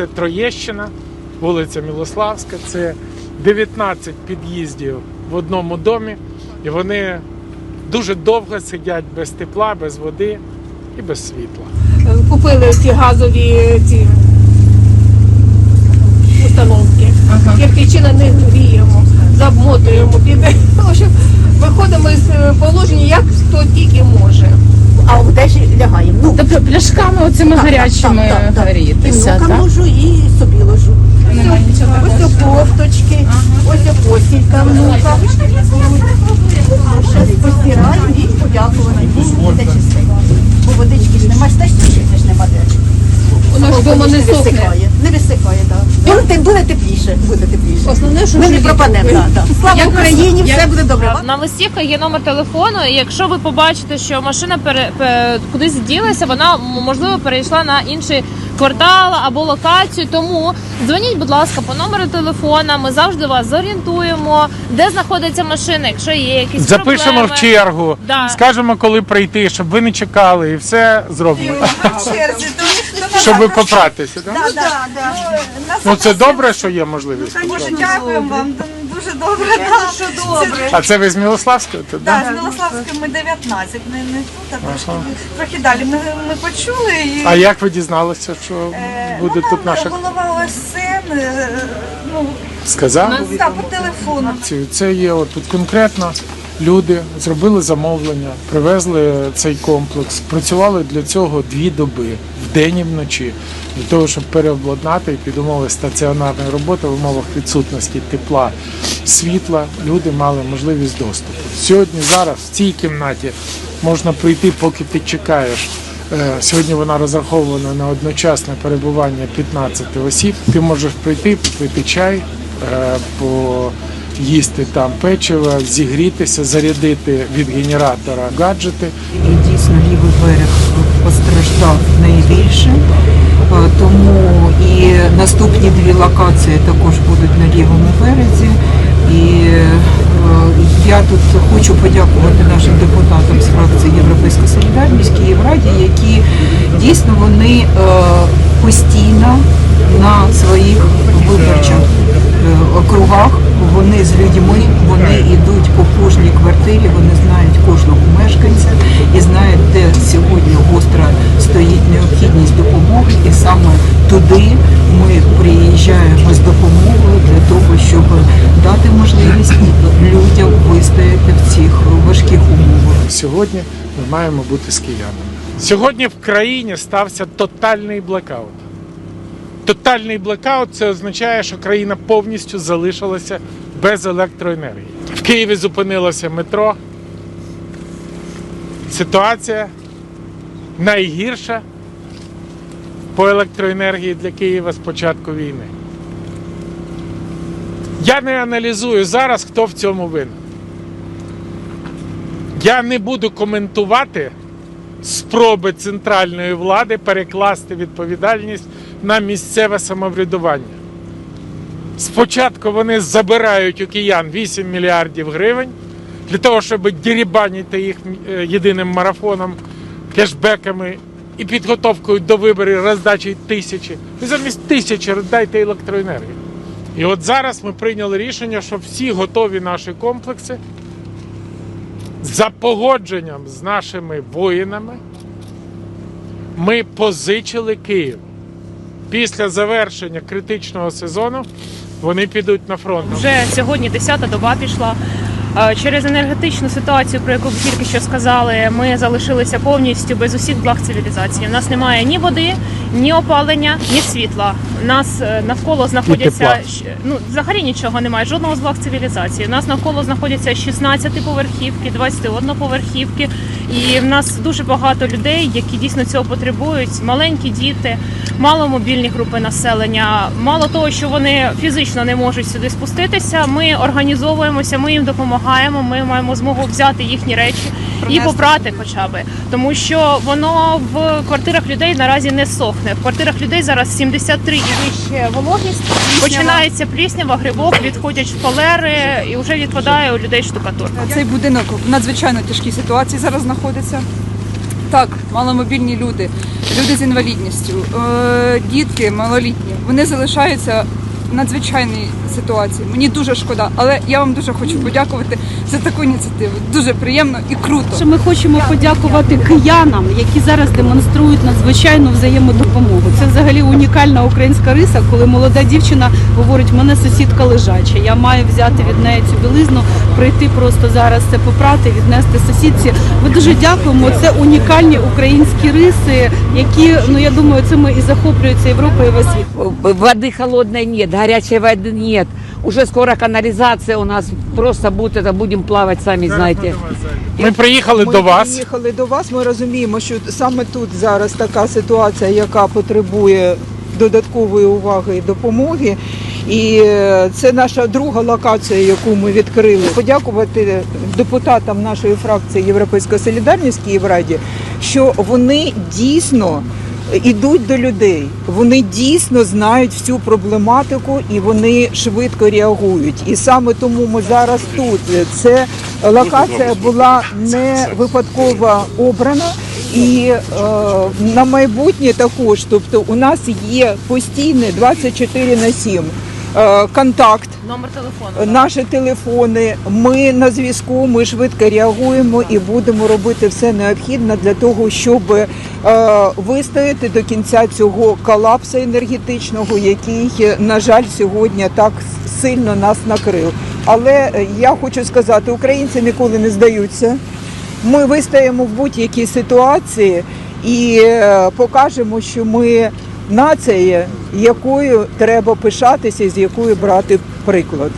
Це Троєщина, вулиця Мілославська. Це 19 під'їздів в одному домі, і вони дуже довго сидять без тепла, без води і без світла. купили ці газові ці установки. Кирпичі на них гріємо, замотуємо, піде. В общем, виходимо з положення, як хто тільки може. А в одежі лягаємо. Ну, Тобто оцими так, гарячими так, так, так. І внукам так? ложу і собі ложу. Немає нічого Ось кофточки, ось постілька внука. Постираю і подякувати. Бо водички ж немає, стеж ж нема де. Воно ж не сохне. висихає. Не висихає, так. Буде, буде тепліше, буде тепліше. Основне, що Ми не пропадемо. Слава Україні, все буде добре. На листівках є номер телефону, і якщо ви побачите, що машина пере, пе- кудись ділася, вона можливо перейшла на інший квартал або локацію. Тому дзвоніть, будь ласка, по номеру телефона. Ми завжди вас зорієнтуємо, де знаходиться машина, якщо є якісь Запишемо проблеми. в чергу, Да. скажемо, коли прийти, щоб ви не чекали, і все зробимо, черзі, тому що щоб попратися. так? да, да, да. Ну це добре, що є можливість. Дуже дякуємо вам. Дуже добре. Дуже добре. А це ви з Мілославського? тут, да? Так, з Милославської ми 19, не, не тут, а трошки трохи далі. Ми, ми почули і А як ви дізналися, що е, буде ну, тут нам наша голова ОСН, е, ну, сказав? так, по телефону. Ці- Це є от тут конкретно люди зробили замовлення, привезли цей комплекс, працювали для цього дві доби вдень і вночі, для того, щоб переобладнати під умови стаціонарної роботи в умовах відсутності тепла, світла, люди мали можливість доступу. Сьогодні, зараз в цій кімнаті можна прийти, поки ти чекаєш. Е, Сьогодні вона розрахована на одночасне перебування 15 осіб. Ти можеш прийти, попити чай, е, поїсти там печиво, зігрітися, зарядити від генератора гаджети. І дійсно лівий берег постраждав найбільше, тому і наступні дві локації також будуть на лівому березі. І е, я тут хочу подякувати нашим депутатам з фракції Європейська Солідарність Київраді, які дійсно вони е, постійно на своїх виборчих е, округах. Вони з людьми, вони йдуть по кожній квартирі, вони знають кожного мешканця і знають, де сьогодні гостро стоїть необхідність допомоги, і саме туди ми приїжджаємо з допомогою для того, щоб дати можливість людям вистояти в цих важких умовах. Сьогодні ми маємо бути з киянами. Сьогодні в країні стався тотальний блекаут. Тотальний блекаут це означає, що країна повністю залишилася без електроенергії. В Києві зупинилося метро. Ситуація найгірша по електроенергії для Києва з початку війни. Я не аналізую зараз, хто в цьому винен. Я не буду коментувати спроби центральної влади перекласти відповідальність на місцеве самоврядування. Спочатку вони забирають у киян 8 мільярдів гривень для того, щоб дірібаніти їх е, єдиним марафоном, кешбеками і підготовкою до виборів роздачі тисячі. Ви замість тисячі роздайте електроенергію. І от зараз ми прийняли рішення, що всі готові наші комплекси за погодженням з нашими воїнами ми позичили Київ. Після завершення критичного сезону вони підуть на фронт. Вже сьогодні 10-та доба пішла. Е, Через енергетичну ситуацію, про яку ви тільки що сказали, ми залишилися повністю без усіх благ цивілізації. У нас немає ні води, ні опалення, ні світла. У нас е, навколо знаходяться ну взагалі нічого немає, жодного з благ цивілізації. У нас навколо знаходяться 16 поверхівки, 21 поверхівки, і в нас дуже багато людей, які дійсно цього потребують. Маленькі діти, маломобільні групи населення. Мало того, що вони фізично не можуть сюди спуститися. Ми організовуємося, ми їм допомагаємо. Ми маємо змогу взяти їхні речі і попрати, хоча би тому, що воно в квартирах людей наразі не сохне. В квартирах людей зараз 73 і вище вологість. Починається пліснява, грибок, відходять шпалери і вже відпадає у людей штукатурка. Цей будинок в надзвичайно тяжкій ситуації зараз знаходиться. Так, маломобільні люди, люди з інвалідністю, е, дітки малолітні, вони залишаються в надзвичайній ситуації. Мені дуже шкода, але я вам дуже хочу подякувати за таку ініціативу. Дуже приємно і круто. Що ми хочемо подякувати киянам, які зараз демонструють надзвичайну взаємодопомогу. Це унікальна українська риса, коли молода дівчина говорить, в мене сусідка лежача. Я маю взяти від неї цю білизну, прийти просто зараз це попрати, віднести сусідці. Ми дуже дякуємо. Це унікальні українські риси, які ну я думаю, цим і захоплюється Європа і весь світ. Воды холодной нет, горячей воды нет. Уже скоро канализация у нас просто будет, это будем плавать, сами знаете. Ми приїхали Ми до вас. приїхали до вас. Ми розуміємо, що саме тут зараз така ситуація, яка потребує додаткової уваги і допомоги. І е, це наша друга локація, яку ми відкрили. Подякувати депутатам нашої фракції Європейська Солідарність Київраді, що вони дійсно ідуть до людей. Вони дійсно знають всю проблематику і вони швидко реагують. І саме тому ми зараз тут. Це локація була не випадково обрана. І е, на майбутнє також, тобто у нас є постійний 24 на 7 е, контакт Номер телефону. наші телефони. Ми на зв'язку, ми швидко реагуємо і будемо робити все необхідне для того, щоб е, вистояти до кінця цього колапсу енергетичного, який, на жаль, сьогодні так сильно нас накрив. Але е, я хочу сказати, українці ніколи не здаються. Ми вистоїмо в будь-якій ситуації і е, покажемо, що ми нація, якою треба пишатися, з якою брати приклад.